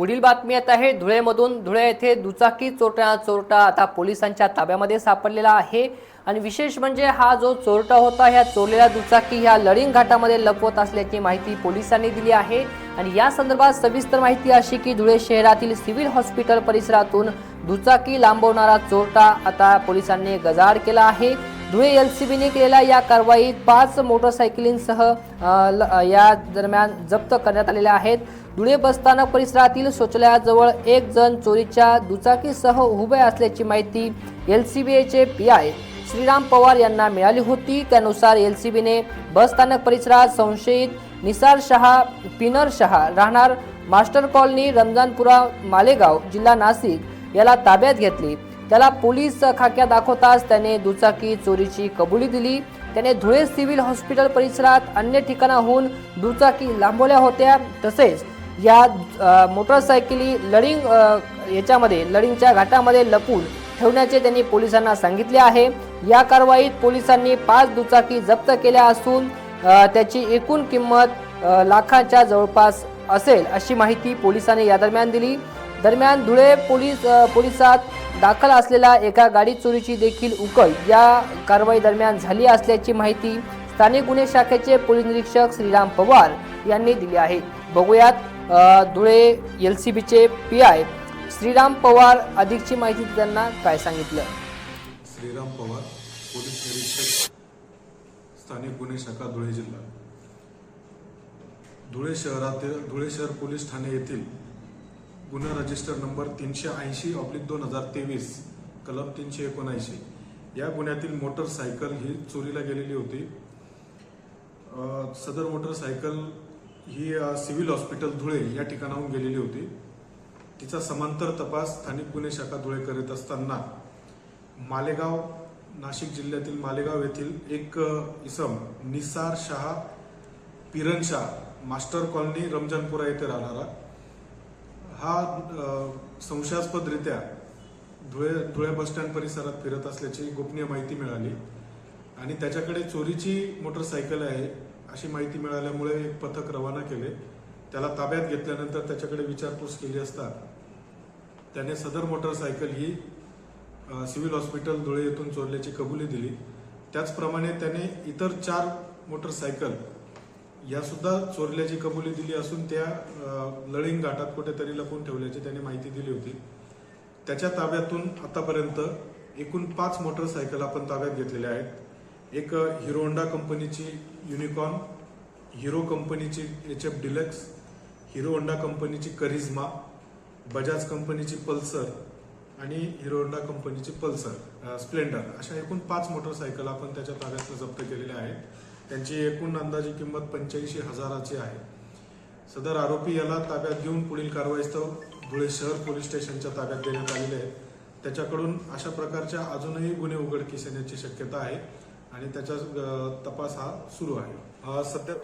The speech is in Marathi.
पुढील बातमी येत आहे. धुळेमधून धुळे येथे दुचाकी चोरटा चोरटा आता पोलिसांच्या ताब्यामध्ये सापडलेला आहे. आणि विशेष म्हणजे हा जो चोरटा होता ह्या चोरलेल्या दुचाकी ह्या लळिंग घाटामध्ये लपवत असल्याची माहिती पोलिसांनी दिली आहे. आणि या संदर्भात सविस्तर माहिती अशी की धुळे शहरातील सिव्हिल हॉस्पिटल परिसरातून दुचाकी लांबवणारा चोरटा आता पोलिसांनी गजाड केला आहे. धुळे एल सी बीने केलेल्या या कारवाईत पाच मोटरसायकलींसह ल- या दरम्यान जप्त करण्यात आलेल्या आहेत. धुळे बसस्थानक परिसरातील शौचालयाजवळ एक जण चोरीच्या दुचाकीसह उभे असल्याची माहिती एल सी बी एचे पी आय श्रीराम पवार यांना मिळाली होती. त्यानुसार एल सी बीने बसस्थानक परिसरात संशयित निसार शहा पिनर शहा राहणार. मास्टर कॉलनी रमजानपुरा मालेगाव जिल्हा नाशिक याला ताब्यात घेतली. त्याला पोलीस खाक्या दाखवताच त्याने दुचाकी चोरीची कबुली दिली. त्याने धुळे सिव्हिल हॉस्पिटल परिसरात अन्य ठिकाणाहून दुचाकी लांबवल्या होत्या. तसेच या मोटरसायकली लडिंग याच्यामध्ये लडिंगच्या घाटामध्ये लपून ठेवण्याचे त्यांनी पोलिसांना सांगितले आहे. या कारवाईत पोलिसांनी पाच दुचाकी जप्त केल्या असून त्याची एकूण किंमत लाखाच्या जवळपास असेल अशी माहिती पोलिसांनी या दरम्यान दिली. दरम्यान धुळे पोलीस पोलिसात दाखल असलेल्या एका गाडी चोरीची देखील उकल या कारवाई दरम्यान झाली असल्याची माहिती स्थानिक गुन्हे शाखेचे पोलीस निरीक्षक श्रीराम पवार यांनी दिली आहे. बघूयात धुळे एल सी बीचे पी आय श्रीराम पवार अधिकची माहिती त्यांना काय सांगितलं? श्रीराम पवार पोलीस निरीक्षक स्थानिक गुन्हे शाखा धुळे जिल्हा. धुळे शहरातील धुळे शहर पोलीस ठाणे येथील गुन्हा रजिस्टर नंबर तीनशे ऐंशी ऑब्लिक दोन हजार तेवीस कलम तीनशे एकोणऐंशी. या गुन्ह्यातील मोटरसायकल ही चोरीला गेलेली होती. सदर मोटरसायकल ही सिव्हिल हॉस्पिटल धुळे या ठिकाणाहून गेलेली होती. तिचा समांतर तपास स्थानिक गुन्हे शाखा धुळे करीत असताना मालेगाव नाशिक जिल्ह्यातील मालेगाव येथील एक इसम निसार शहा पिरण शाह मास्टर कॉलनी रमजानपुरा येथे राहणारा हा संशयास्पदरित्या धुळे धुळे बसस्टँड परिसरात फिरत असल्याची गोपनीय माहिती मिळाली. आणि त्याच्याकडे चोरीची मोटरसायकल आहे अशी माहिती मिळाल्यामुळे एक पथक रवाना केले. त्याला ताब्यात घेतल्यानंतर त्याच्याकडे विचारपूस केली असता त्याने सदर मोटरसायकल ही सिव्हिल हॉस्पिटल धुळे येथून चोरल्याची कबुली दिली. त्याचप्रमाणे त्याने इतर चार मोटरसायकल या सुद्धा चोरल्याची कबुली दिली असून त्या लळिंग घाटात कुठेतरी लपून ठेवल्याची त्याने माहिती दिली होती. त्याच्या ताब्यातून आतापर्यंत एकूण पाच मोटरसायकल आपण ताब्यात घेतलेल्या आहेत. एक हिरो होंडा कंपनीची युनिकॉर्न हिरो कंपनीची H F Deluxe Hero Honda कंपनीची करिझ्मा बजाज कंपनीची पल्सर आणि हिरो होंडा कंपनीची पल्सर स्प्लेंडर अशा एकूण पाच मोटरसायकल आपण त्याच्या ताब्यात जप्त केलेल्या आहेत. त्यांची एकूण अंदाजी किंमत पंच्याऐंशी हजाराची आहे. सदर आरोपी याला ताब्यात घेऊन पुढील कारवाईस्तव धुळे शहर पोलीस स्टेशनच्या ताब्यात देण्यात आलेले आहे. त्याच्याकडून अशा प्रकारच्या अजूनही गुन्हे उघडकीस येण्याची शक्यता आहे आणि त्याचा तपास हा सुरू आहे. सध्या